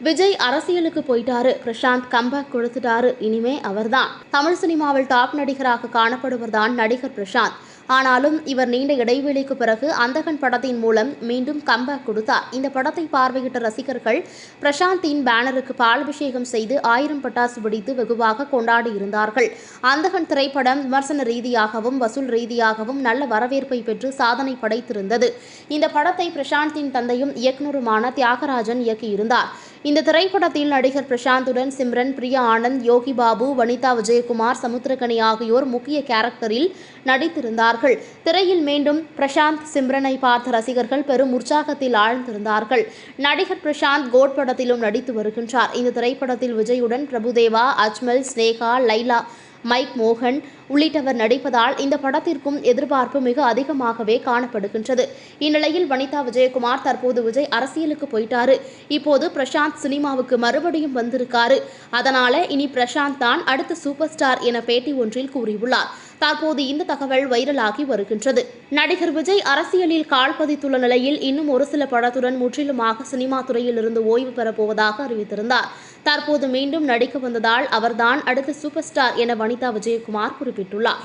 விஜய் அரசியலுக்கு போயிட்டாரு. பிரசாந்த் கம்பேக் கொடுத்துட்டாரு. இனிமே அவர்தான். தமிழ் சினிமாவில் டாப் நடிகராக காணப்படுவர்தான் நடிகர் பிரசாந்த். ஆனாலும் இவர் நீண்ட இடைவெளிக்கு பிறகு அந்தகன் படத்தின் மூலம் மீண்டும் கம்பேக் கொடுத்தார். இந்த படத்தை பார்வையிட்ட ரசிகர்கள் பிரசாந்தின் பேனருக்கு பாலபிஷேகம் செய்து ஆயிரம் பட்டாசு வெடித்து வெகுவாக கொண்டாடி இருந்தார்கள். அந்தகன் திரைப்படம் விமர்சன ரீதியாகவும் வசூல் ரீதியாகவும் நல்ல வரவேற்பை பெற்று சாதனை படைத்திருந்தது. இந்த படத்தை பிரசாந்தின் தந்தையும் இயக்குனருமான தியாகராஜன் இயக்கியிருந்தார். இந்த திரைப்படத்தில் நடிகர் பிரசாந்துடன் சிம்ரன் பிரியா ஆனந்த் யோகி பாபு வனிதா விஜயகுமார் சமுத்திரகனி ஆகியோர் முக்கிய கேரக்டரில் நடித்திருந்தார்கள். திரையில் மீண்டும் பிரசாந்த் சிம்ரனை பார்த்த ரசிகர்கள் பெரும் உற்சாகத்தில் ஆழ்ந்திருந்தார்கள். நடிகர் பிரசாந்த் கோட் படத்திலும் நடித்து வருகின்றார். இந்த திரைப்படத்தில் விஜயுடன் பிரபுதேவா அஜ்மல் ஸ்னேகா லைலா மைக் மோகன் உள்ளிட்டவர் நடிப்பதால் இந்த படத்திற்கும் எதிர்பார்ப்பு மிக அதிகமாகவே காணப்படுகின்றது. இந்நிலையில் வனிதா விஜயகுமார் தற்போது விஜய் அரசியலுக்கு போயிட்டாரு. இப்போது பிரசாந்த் சினிமாவுக்கு மறுபடியும் வந்திருக்காரு. அதனால இனி பிரசாந்த் தான் அடுத்த சூப்பர் ஸ்டார் என பேட்டி ஒன்றில் கூறியுள்ளார். தற்போது இந்த தகவல் வைரலாகி வருகின்றது. நடிகர் விஜய் அரசியலில் கால் பதித்துள்ள நிலையில் இன்னும் ஒரு சில படத்துடன் முற்றிலுமாக சினிமா துறையில் இருந்து ஓய்வு பெறப்போவதாக அறிவித்திருந்தார். தற்போது மீண்டும் நடிக்க வந்ததால் அவர்தான் அடுத்த சூப்பர் ஸ்டார் என வனிதா விஜயகுமார் குறிப்பிட்டுள்ளார்.